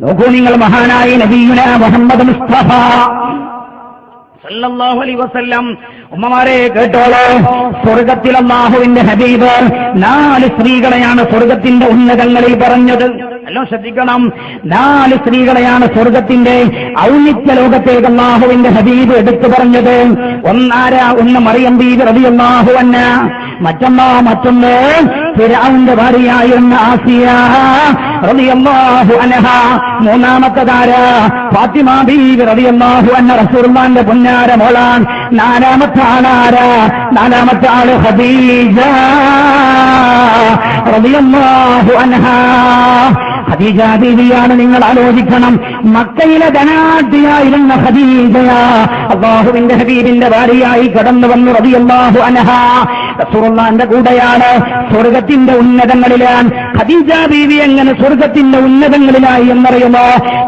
നോക്കൂ നിങ്ങൾ മഹാനായ നബീന മുഹമ്മദ് മുസ്തഫ. വസല്ലം. ഉമ്മമാരെ കേട്ടോളൂ. സ്വർഗത്തിൽ അള്ളാഹുവിന്റെ ഹബീബ് നാല് സ്ത്രീകളെയാണ് സ്വർഗത്തിന്റെ ഉന്നതങ്ങളിൽ പറഞ്ഞത്. അല്ലോ ശ്രദ്ധിക്കണം. നാല് സ്ത്രീകളെയാണ് സ്വർഗത്തിന്റെ ഔന്നിത്യ ലോകത്തേക്ക് അള്ളാഹുവിന്റെ ഹബീബ് എടുത്തു പറഞ്ഞത്. ഒന്നാര ഒന്ന് മറിയം ബീബി റളിയല്ലാഹു അന്ന മറ്റൊന്നോ മറ്റൊന്ന് ഫിർഔന്റെ ഭാര്യയായിരുന്ന ആസിയ റളിയല്ലാഹു അൻഹ. മൂന്നാമത്തതാര? ഫാത്തിമ ബീവി റളിയല്ലാഹു അൻഹ റസൂലുള്ളാഹിന്റെ പുന്നാര മോളാൻ. നാലാമത്തെ ആളാര നാലാമത്തെ ആൾ ഹദീജ റളിയല്ലാഹു അൻഹ. ഖദീജ ബീവിയാണ് നിങ്ങൾ ആലോചിക്കണം. മക്കയിലെ ധനാഢ്യായിരുന്ന ഹദീജയ അള്ളാഹുവിന്റെ ഹബീബിന്റെ ഭാര്യയായി കടന്നു വന്നു റബിയല്ലാഹു അനഹ സുറുള്ളാന്റെ കൂടെയാണ് സ്വർഗത്തിന്റെ ഉന്നതങ്ങളിലാണ് ഖദീജ ബീവി എങ്ങനെ സ്വർഗത്തിന്റെ ഉന്നതങ്ങളിലായി എന്നറിയുമോ?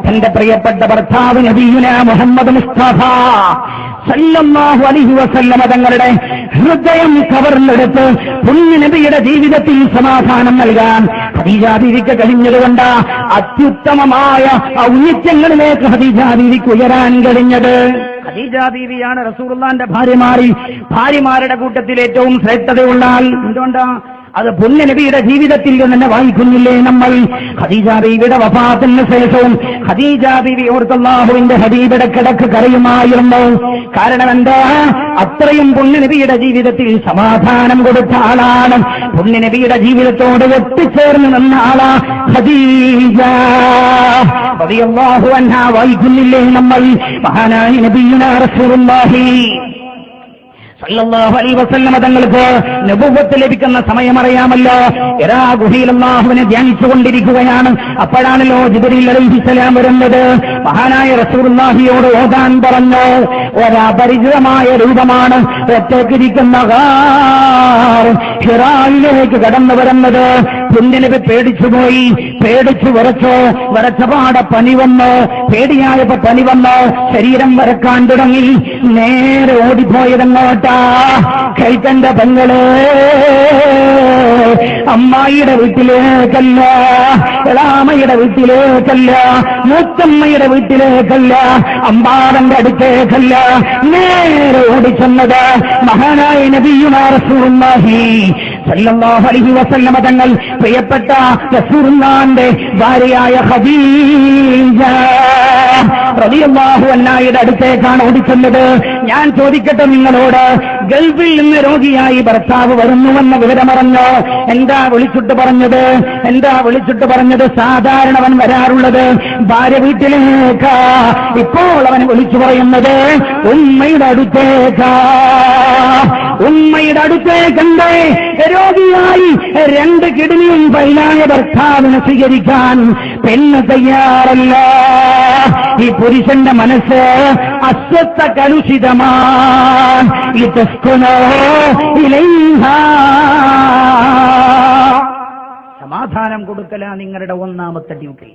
തന്റെ പ്രിയപ്പെട്ട ഭർത്താവ് നബീന മുഹമ്മദ് മുസ്തഫ. സല്ലല്ലാഹു അലൈഹി വസല്ലമ തങ്ങളുടെ ഹൃദയം കവർന്നെടുത്ത് നബിയുടെ ജീവിതത്തിൽ സമാധാനം നൽകാൻ ഖദീജ ബീവിക്ക് കഴിഞ്ഞതുകൊണ്ട് അത്യുത്തമമായ ഔന്നിത്യങ്ങളിലേക്ക് ഖദീജ ബീവിക്ക് ഉയരാൻ കഴിഞ്ഞത്. ഖദീജ ബീവിയാണ് റസൂലുള്ളാന്റെ ഭാര്യമാരി. ഭാര്യമാരുടെ കൂട്ടത്തിൽ ഏറ്റവും ശ്രേഷ്ഠതയുള്ള എന്തുകൊണ്ടാ? അത് പുണ്യനബിയുടെ ജീവിതത്തിൽ തന്നെ വായിക്കുന്നില്ലേ നമ്മൾ? ഖദീജ ബീവിയുടെ വഫാത്തിന് ശേഷവും ഖദീജ ബീവി ഓർത്തല്ലാഹുവിന്റെ ഹബീബിടെ കിടക്ക് കരയുമായിരുന്നു. കാരണം എന്താ അത്രയും പൊന്നനബിയുടെ ജീവിതത്തിൽ സമാധാനം കൊടുത്ത ആളാണ്. പൊന്നനബിയുടെ നബിയുടെ ജീവിതത്തോട് ഒട്ടിച്ചേർന്ന് നിന്ന ആളാ ഖദീജ. റളിയല്ലാഹു അൻഹ വായിക്കുന്നില്ലേ നമ്മൾ? മഹാനായ നബിയുന റസൂലുള്ളാഹി. തങ്ങൾക്ക് നബുവത്ത് ലഭിക്കുന്ന സമയം അറിയാമല്ലോ എരാ ഗുഹയിൽ അല്ലാഹുവിനെ ധ്യാനിച്ചുകൊണ്ടിരിക്കുകയാണ്. അപ്പോഴാണല്ലോ ജിബ്രീൽ അലൈഹിസ്സലാം വരുന്നത്. മഹാനായ റസൂലുള്ളാഹിയോട് ഓതാൻ പറഞ്ഞു. ഒരപരിചിതമായ രൂപമാണ് ഒറ്റക്കിരിക്കുന്ന ഗാർ ഹിറായിലേക്ക് കടന്നു വരുന്നത്. പുണ്യനബി പേടിച്ചുപോയി പേടിച്ചു വിറച്ചു? വിറച്ചപാടെ പനി വന്ന്. പേടിയായപ്പോ പനി വന്ന്. ശരീരം വരക്കാൻ തുടങ്ങി. നേരെ ഓടിപ്പോയതങ്ങോട്ടാ. കൈത്തന്റെ പെങ്ങൾ അമ്മായിയുടെ വീട്ടിലേക്കല്ല. എളാമയുടെ വീട്ടിലേക്കല്ല. മൂത്തമ്മയുടെ വീട്ടിലേക്കല്ല. അമ്പാടന്റെ അടുത്തേക്കല്ല. നേരെ ഓടിച്ചെന്നത് മഹാനായ നബിയുമാർ സല്ലല്ലാഹു അലൈഹി വസല്ലമ തങ്ങൾ പ്രിയപ്പെട്ട ഭാര്യയായ ഖദീജ. റളിയല്ലാഹു അല്ലായുടെ അടുത്തേക്കാണ് ഓടിക്കുന്നത് ഞാൻ ചോദിക്കട്ടെ നിങ്ങളോട് ഗൾഫിൽ നിന്ന് രോഗിയായി ഭർത്താവ് വരുന്നുവെന്ന വിവരമറിഞ്ഞ്? എന്താ വിളിച്ചിട്ട് പറഞ്ഞത്? എന്താ വിളിച്ചിട്ട് പറഞ്ഞത്? സാധാരണ അവൻ വരാറുള്ളത് ഭാര്യ വീട്ടിലേക്ക. ഇപ്പോൾ അവൻ വിളിച്ചു പറയുന്നത് ഉമ്മയുടെ അടുത്തേക്ക. ഉമ്മയുടെ അടുത്തേക്കണ്ടേ രോഗിയായി രണ്ട് കിഡ്നിയും പൈലായ ഭർത്താവിനെ സ്വീകരിക്കാൻ പെണ്ണ് തയ്യാറല്ല. ഈ പുരുഷന്റെ മനസ്സ് അസ്വസ്ഥ തെസ്കുനോ സമാധാനം കൊടുക്കല നിങ്ങളുടെ ഒന്നാമത്തെ ഡ്യൂട്ടി.